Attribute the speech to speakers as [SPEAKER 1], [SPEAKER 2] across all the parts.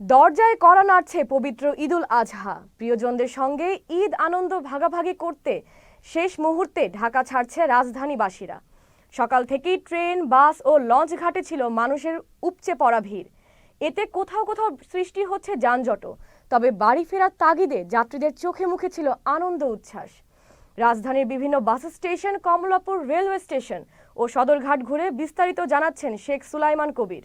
[SPEAKER 1] দরজায় করা নাড়ছে পবিত্র ঈদুল আজহা। প্রিয়জনদের সঙ্গে ঈদ আনন্দ ভাগাভাগি করতে শেষ মুহূর্তে ঢাকা ছাড়ছে রাজধানীবাসীরা। সকাল থেকেই ট্রেন, বাস ও লঞ্চ ঘাটে ছিল মানুষের উপচে পড়া ভিড়। এতে কোথাও কোথাও সৃষ্টি হচ্ছে যানজটও। তবে বাড়ি ফেরার তাগিদে যাত্রীদের চোখে মুখে ছিল আনন্দ উচ্ছ্বাস। রাজধানীর বিভিন্ন bus station, Kamalapur railway station ও সদরঘাট ঘুরে বিস্তারিত জানাচ্ছেন শেখ সুলাইমান কবির।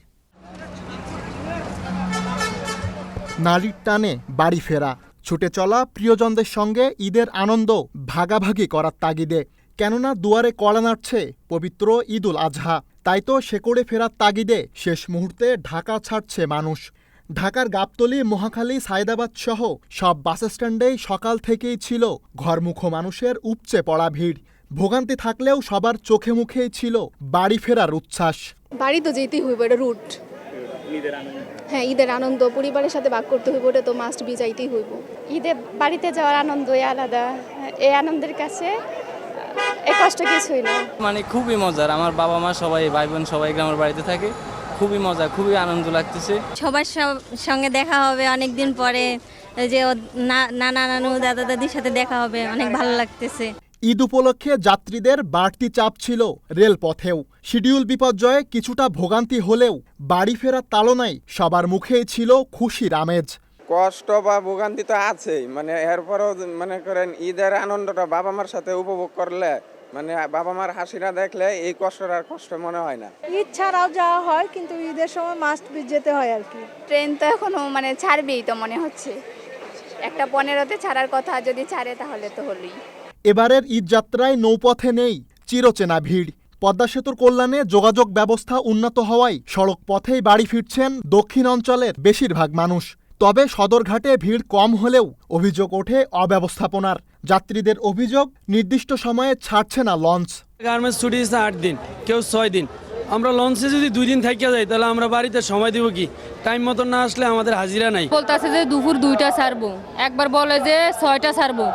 [SPEAKER 2] নারীর টানে বাড়ি ফেরা। ছুটে চলা প্রিয়জনদের সঙ্গে ঈদের আনন্দ ভাগাভাগি করার তাগিদে। কেননা দুয়ারে কড়া নাড়ছে পবিত্র ঈদুল আজহা। তাই তো শেকড়ে ফেরার তাগিদে শেষ মুহূর্তে ঢাকা ছাড়ছে মানুষ। ঢাকার গাবতলী, মহাখালী, সায়দাবাদ সহ সব বাস স্ট্যান্ডেই সকাল থেকেই ছিল ঘরমুখো মানুষের উপচে পড়া ভিড়। ভোগান্তি থাকলেও সবার চোখে মুখেই ছিল বাড়ি ফেরার উচ্ছ্বাস।
[SPEAKER 3] বাড়ি তো যেতেই হইব, এটা রুট হ্যাঁ ঈদের আনন্দ পরিবারের সাথে ভাগ করতে হইব এটা তো মাস্ট বি যাইতেই হইব।
[SPEAKER 4] ঈদে বাড়িতে যাওয়ার আনন্দই আলাদা। এই আনন্দের কাছে এ কষ্ট কিছুই না।
[SPEAKER 5] মানে খুবই মজার। আমার বাবা মা সবাই ভাই বোন সবাই গ্রামের বাড়িতে থাকে। খুবই মজা খুবই আনন্দ লাগতেছে।
[SPEAKER 6] সবার সব- সঙ্গে দেখা হবে অনেক দিন পরে যে ও না- নানা নানু দাদা দাদির সাথে দেখা হবে অনেক ভালো লাগতেছে।
[SPEAKER 2] ঈদ উপলক্ষে যাত্রীদের বাড়তি চাপ ছিল রেলপথেও। শিডিউল বিপর্যয়ে কিছুটা ভোগান্তি হলেও বাড়ি ফেরার তালনায় সবার মুখেই ছিল খুশির আমেজ।
[SPEAKER 7] কষ্ট বা ভোগান্তি তো আছেই। মানে এরপরও মনে করেন ঈদের আনন্দটা বাবা মার সাথে উপভোগ করলে মানে বাবা মার হাসিটা দেখলে এই কষ্টটা আর কষ্ট মনে হয় না।
[SPEAKER 8] ঈদ ছাড়াও যাওয়া হয় কিন্তু ঈদের সময় মাস্ট বি যেতে হয় আর কি।
[SPEAKER 4] ট্রেন তো এখনও মানে ছাড়বেই তো মনে হচ্ছে। একটা পনেরোতে ছাড়ার কথা যদি ছাড়ে তাহলে তো হলোই।
[SPEAKER 2] এবারের ঈদযাত্রায় নৌপথে নেই, চিরচেনা ভিড়। পদ্মা সেতুর কল্যাণে যোগাযোগ ব্যবস্থা উন্নত হওয়ায় সড়ক পথেই বাড়ি ফিরছেন দক্ষিণ অঞ্চলের বেশিরভাগ মানুষ। তবে সদরঘাটে ভিড় কম হলেও অভিযোগ ওঠে অব্যবস্থাপনার। যাত্রীদের অভিযোগ, নির্দিষ্ট সময়ে ছাড়ছে না লঞ্চ।
[SPEAKER 9] গার্মেন্টস ছুটি আট দিন, কেউ ছয় দিন। আমরা লঞ্চে যদি দুই দিন থাকিয়া যাই, তাহলে আমরা বাড়িতে সময় দিব কি? টাইম মতো না আসলে আমাদের হাজিরা নাই।
[SPEAKER 10] বলতেছে যে দুপুর দুইটা ছাড়বো। একবার বলে যে ছয়টা ছাড়বো।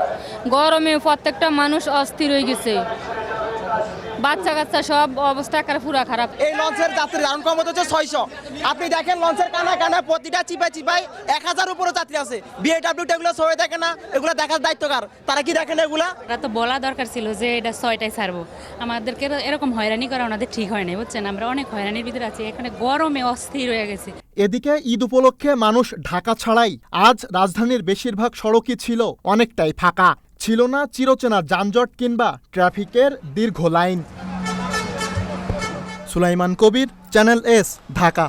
[SPEAKER 10] গরমে প্রত্যেকটা মানুষ অস্থির হয়ে গেছে। বাচ্চা কাচ্চা সব অবস্থা একেবারে পুরা খারাপ।
[SPEAKER 11] এই লঞ্চের যাত্রী রাউন্ড কম হচ্ছে ছয়শো। আপনি দেখেন লঞ্চের কানা কানা প্রতিটা চিপাই চিপাই এক হাজার উপরে যাত্রী আছে। বিএডাব্লিউ এগুলো সবাই দেখে না এগুলো দেখার দায়িত্ব কার? তারা কি দেখেন এগুলা?
[SPEAKER 10] এটা তো বলা দরকার ছিল যে এটা ছয়টায় ছাড়বো। আমাদেরকে এরকম হয়রানি করা ওনাদের ঠিক হয় না বুঝছেন? আমরা অনেক হয়রানির ভিতরে আছি এখানে গরমে অস্থির হয়ে গেছে।
[SPEAKER 2] এদিকে ঈদ উপলক্ষে মানুষ ঢাকা ছাড়াই আজ রাজধানীর বেশিরভাগ সড়কই ছিল অনেকটাই ফাঁকা। ছিল না চিরচেনা যানজট কিংবা ট্রাফিকের দীর্ঘ line. Sulaiman Kabir channel S Dhaka.